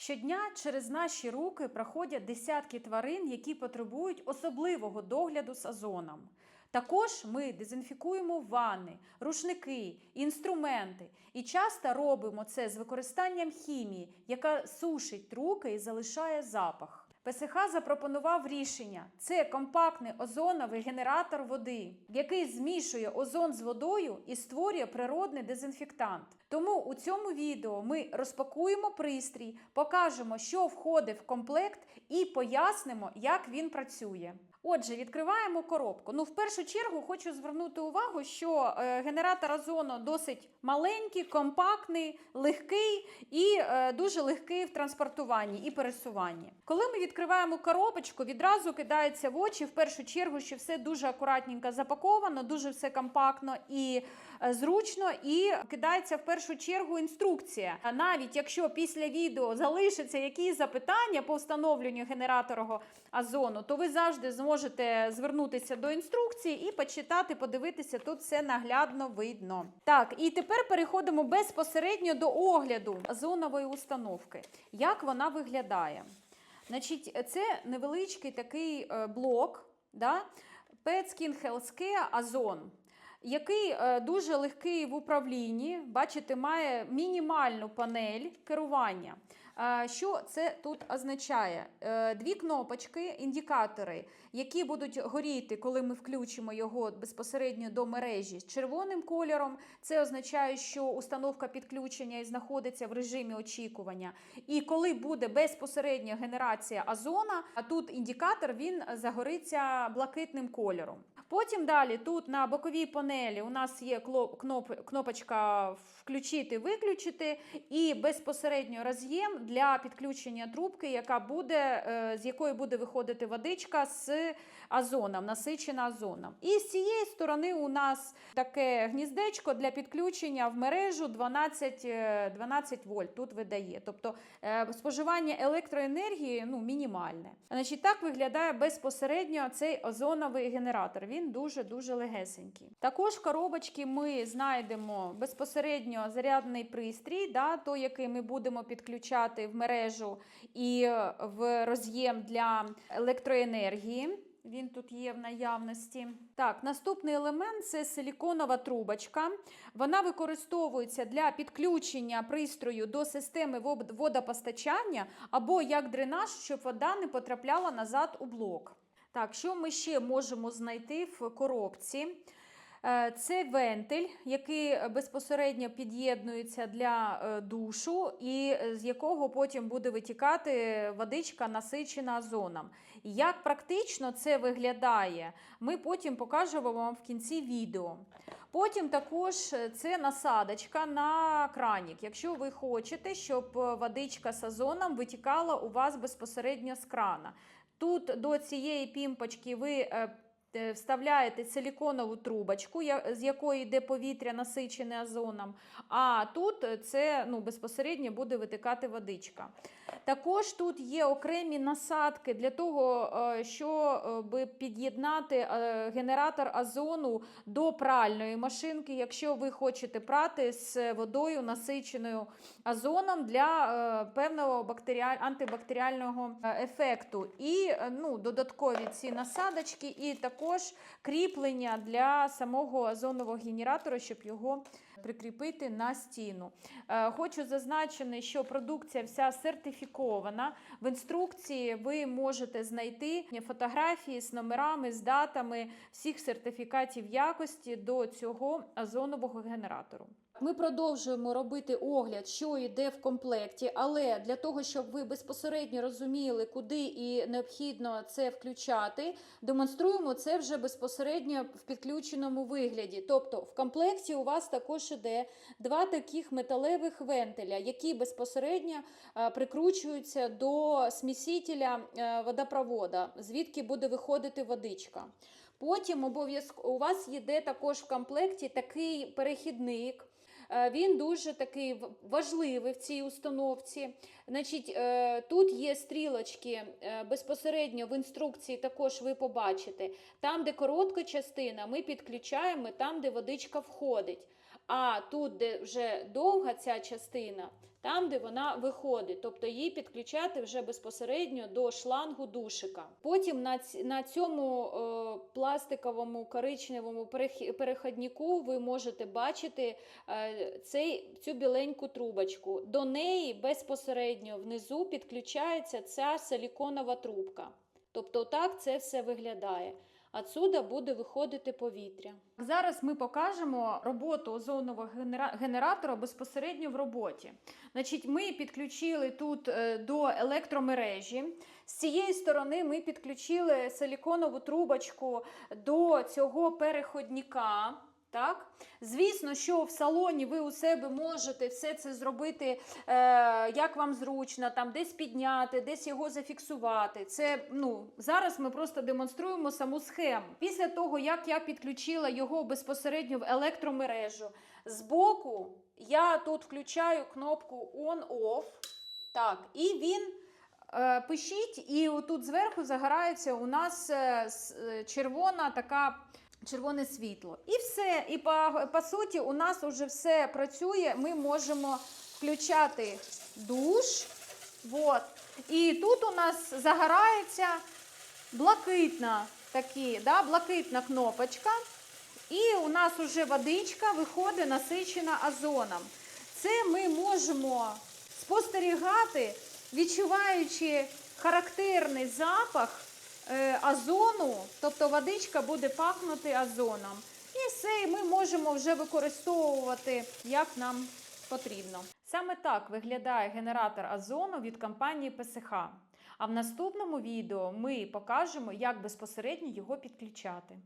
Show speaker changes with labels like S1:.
S1: Щодня через наші руки проходять десятки тварин, які потребують особливого догляду з озоном. Також ми дезінфікуємо ванни, рушники, інструменти і часто робимо це з використанням хімії, яка сушить руки і залишає запах. ПСХ запропонував рішення: це компактний озоновий генератор води, який змішує озон з водою і створює природний дезінфектант. Тому у цьому відео ми розпакуємо пристрій, покажемо, що входить в комплект, і пояснимо, як він працює. Отже, відкриваємо коробку. Ну, в першу чергу хочу звернути увагу, що е, генератор озону досить маленький, компактний, легкий і е, дуже легкий в транспортуванні і пересуванні. Коли ми відкриваємо коробочку, відразу кидається в очі в першу чергу, що все дуже акуратненько запаковано, дуже все компактно і е, зручно, і кидається в першу чергу інструкція. А навіть якщо після відео залишаться якісь запитання по встановленню генератора озону, то ви завжди зможете звернутися до інструкції і почитати, подивитися, тут все наглядно видно. Так, і тепер переходимо безпосередньо до огляду озонової установки. Як вона виглядає? Значить, це невеличкий такий е, блок, да? Pet Skin Healthcare Ozone, який е, дуже легкий в управлінні. Бачите, має мінімальну панель керування. Що це тут означає? Е, Дві кнопочки, індикатори, які будуть горіти, коли ми включимо його безпосередньо до мережі з червоним кольором. Це означає, що установка підключення знаходиться в режимі очікування. І коли буде безпосередня генерація озона, а тут індикатор він загориться блакитним кольором. Потім далі тут на боковій панелі у нас є кнопочка включити, виключити, і безпосередньо роз'єм для підключення трубки, яка буде, е, з якої буде виходити водичка з озоном, насичена озоном. І з цієї сторони у нас таке гніздечко для підключення в мережу 12, е, 12 вольт тут видає. Тобто е, споживання електроенергії ну, мінімальне. Значить, так виглядає безпосередньо цей озоновий генератор. Він дуже-дуже легесенький. Також в коробочці ми знайдемо безпосередньо зарядний пристрій, да, той, який ми будемо підключати в мережу і е, в роз'єм для електроенергії. Він тут є в наявності. Так, наступний елемент це силіконова трубочка. Вона використовується для підключення пристрою до системи водопостачання або як дренаж, щоб вода не потрапляла назад у блок. Так, що ми ще можемо знайти в коробці? Е, Це вентиль, який безпосередньо під'єднується для е, душу, і е, з якого потім буде витікати водичка, насичена озоном. Як практично це виглядає, ми потім покажемо вам в кінці відео. Потім також це насадочка на кранік. Якщо ви хочете, щоб водичка з озоном витікала у вас безпосередньо з крана. Тут до цієї пімпочки ви е, е, вставляєте силіконову трубочку, з якої йде повітря насичене озоном, а тут це ну, безпосередньо буде витикати водичка. Також тут є окремі насадки для того, е, щоб під'єднати е, генератор озону до пральної машинки, якщо ви хочете прати з водою насиченою озоном для е, певного бактеріаль... антибактеріального е, ефекту. І е, ну, додаткові ці насадочки, і також кріплення для самого озонового генератора, щоб його прикріпити на стіну. Е, Хочу зазначити, що продукція вся сертифікована. В інструкції ви можете знайти фотографії з номерами, з датами всіх сертифікатів якості до цього озонового генератору. Ми продовжуємо робити огляд, що йде в комплекті, але для того, щоб ви безпосередньо розуміли, куди і необхідно це включати, демонструємо це вже безпосередньо в підключеному вигляді. Тобто в комплекті у вас також іде два таких металевих вентиля, які безпосередньо е, прикручуються до смісителя е, водопровода, звідки буде виходити водичка. Потім обов'язково у вас йде також в комплекті такий перехідник. Е, Він дуже такий важливий в цій установці. Значить, е, тут є стрілочки е, безпосередньо в інструкції. Також ви побачите. Там, де коротка частина, ми підключаємо там, де водичка входить. А тут, де вже довга ця частина, там де вона виходить, тобто її підключати вже безпосередньо до шлангу душика. Потім на, на цьому е, пластиковому коричневому перех- переходнику ви можете бачити е, цей, цю біленьку трубочку. До неї безпосередньо внизу підключається ця силіконова трубка. Тобто так це все виглядає. Отсюда буде виходити повітря. Зараз ми покажемо роботу озонового генера- генератора безпосередньо в роботі. Значить, ми підключили тут е, до електромережі. З цієї сторони ми підключили силіконову трубочку до цього переходника. Так, звісно, що в салоні ви у себе можете все це зробити, е, як вам зручно, там десь підняти, десь його зафіксувати. Це ну зараз ми просто демонструємо саму схему. Після того, як я підключила його безпосередньо в електромережу, збоку я тут включаю кнопку on-off. Так, і він е, пишіть, і тут зверху загорається у нас е, е, червона така. Червоне світло. І все. І по, по суті, у нас вже все працює. Ми можемо включати душ. Вот. І тут у нас загорається блакитна, такі, да, блакитна кнопочка. І у нас вже водичка виходить насичена озоном. Це ми можемо спостерігати, відчуваючи характерний запах е, озону, тобто водичка буде пахнути озоном. І все, і ми можемо вже використовувати, як нам потрібно. Саме так виглядає генератор озону від компанії ПСХ. А в наступному відео ми покажемо, як безпосередньо його підключати.